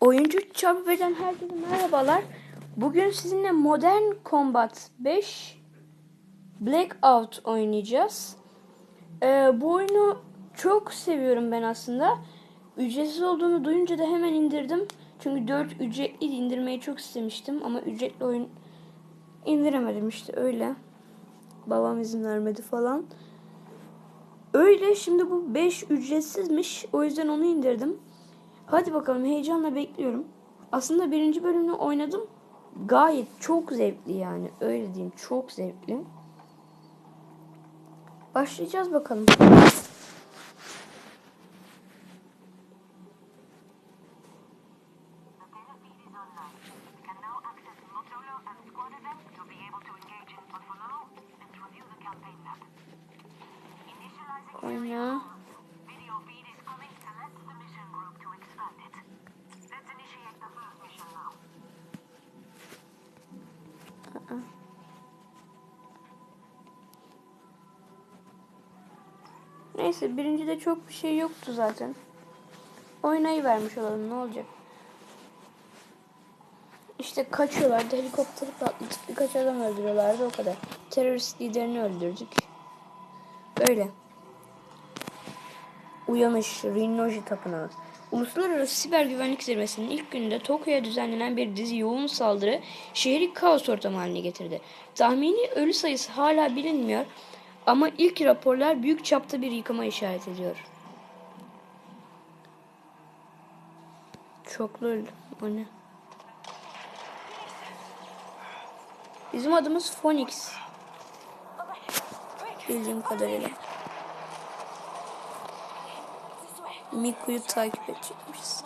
Oyuncu Çarpı'dan herkese merhabalar. Bugün sizinle Modern Combat 5 Blackout oynayacağız. Ee, bu oyunu çok seviyorum ben aslında. Ücretsiz olduğunu duyunca da hemen indirdim. Çünkü 4 ücretli indirmeyi çok istemiştim ama ücretli oyun indiremedim işte öyle. Babam izin vermedi falan. Öyle şimdi bu 5 ücretsizmiş. O yüzden onu indirdim. Hadi bakalım heyecanla bekliyorum. Aslında birinci bölümünü oynadım. Gayet çok zevkli yani. Öyle diyeyim çok zevkli. Başlayacağız bakalım. The Neyse birincide çok bir şey yoktu zaten. Oynayı vermiş olalım ne olacak. İşte kaçıyorlardı helikopteri patlatıp birkaç adam öldürüyorlardı o kadar. Terörist liderini öldürdük. Böyle. Uyanış, Rinnoji Tapınağı. Uluslararası Siber Güvenlik Zirvesi'nin ilk gününde Tokyo'ya düzenlenen bir dizi yoğun saldırı şehri kaos ortamı haline getirdi. Tahmini ölü sayısı hala bilinmiyor ama ilk raporlar büyük çapta bir yıkıma işaret ediyor. Çoklu öldü. O ne? Bizim adımız Phoenix. Bildiğim kadarıyla. Miku'yu takip edecekmişiz.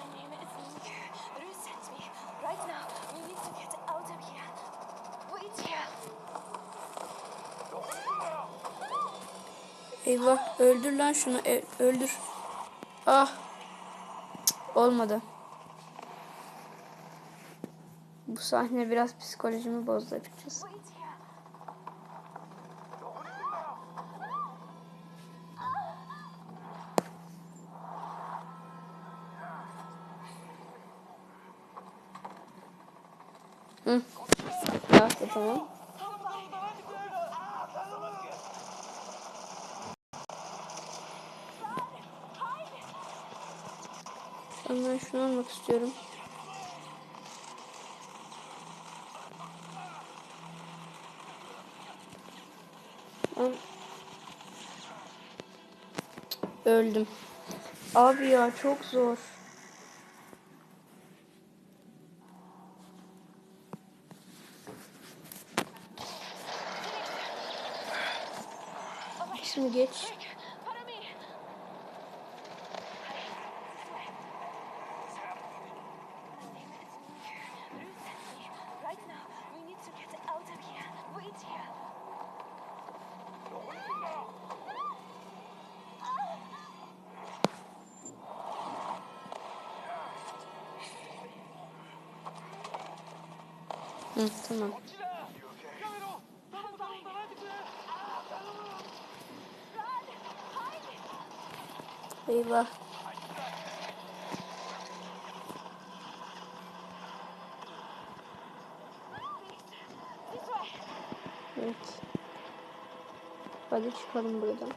Eyvah öldür lan şunu e- öldür. Ah. Olmadı. Bu sahne biraz psikolojimi bozdu açıkçası. Hı. Da tamam. Ben, şunu almak istiyorum. Öldüm. Abi ya çok zor. Şimdi geç. Hı, tamam. Eyvah. Evet. Hadi çıkalım buradan.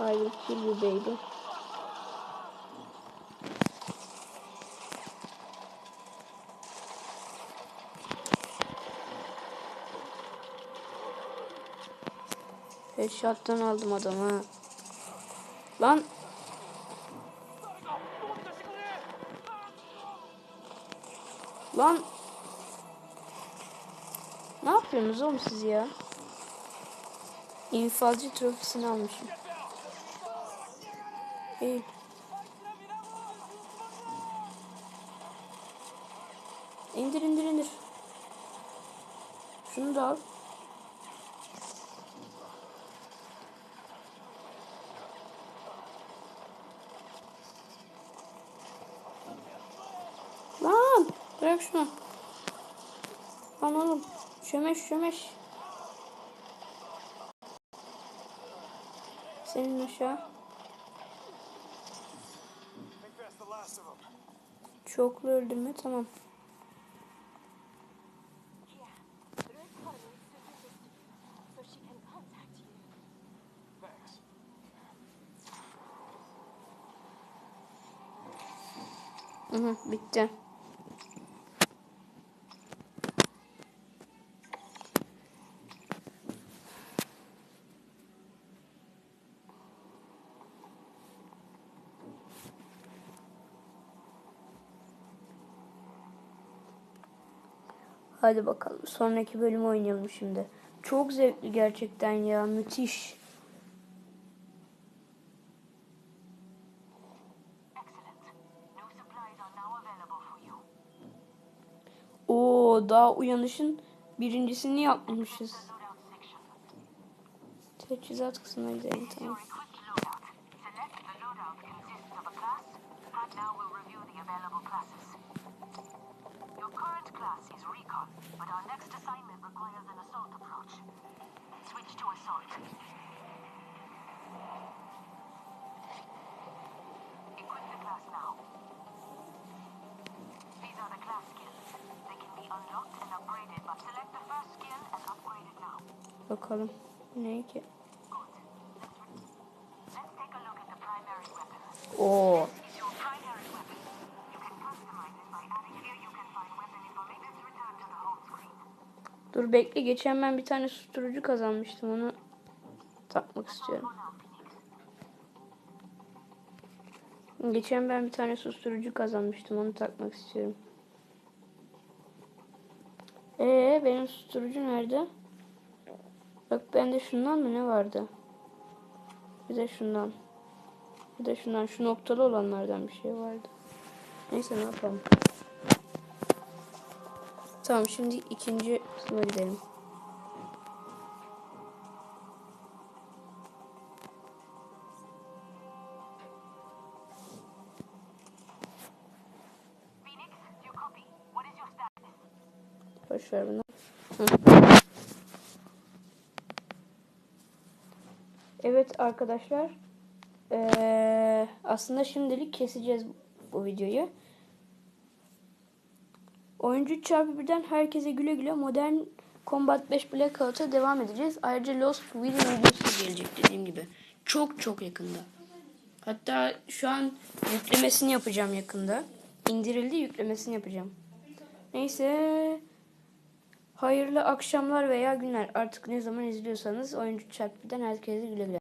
I will kill you baby. Headshot'tan aldım adamı. Lan. Lan. Ne yapıyorsunuz oğlum siz ya? İnfazcı trofisini almışım. Değil. İndir indir indir. Şunu da al. Lan bırak şunu. Lan oğlum. Çömeş çömeş. Senin aşağı. Contact you. Thanks. Hı hı, bitti. Hadi bakalım. Sonraki bölümü oynayalım şimdi. Çok zevkli gerçekten ya. Müthiş. Oo, daha uyanışın birincisini yapmışız. Teçhizat kısmına gidelim tamam. Now will review the available classes. Your current class is Recon, but our next assignment requires an assault approach. Switch to assault. Equip the class now. These are the class skills. They can be unlocked and upgraded, but select the first skill and upgrade it now. Bakalım. Ne ki? Good. Dur bekle. Geçen ben bir tane susturucu kazanmıştım. Onu takmak istiyorum. Geçen ben bir tane susturucu kazanmıştım. Onu takmak istiyorum. Ee benim susturucu nerede? Bak bende şundan mı ne vardı? Bir de şundan. Bir de şundan. Şu noktalı olanlardan bir şey vardı. Neyse ne yapalım. Tamam şimdi ikinci kısma gidelim. Boş bunu. Evet arkadaşlar. Ee, aslında şimdilik keseceğiz bu videoyu. Oyuncu çarpı birden herkese güle güle modern Combat 5 Blackout'a devam edeceğiz. Ayrıca Lost Wheel videosu gelecek dediğim gibi. Çok çok yakında. Hatta şu an yüklemesini yapacağım yakında. İndirildi yüklemesini yapacağım. Neyse. Hayırlı akşamlar veya günler. Artık ne zaman izliyorsanız oyuncu çarpıdan herkese güle güle.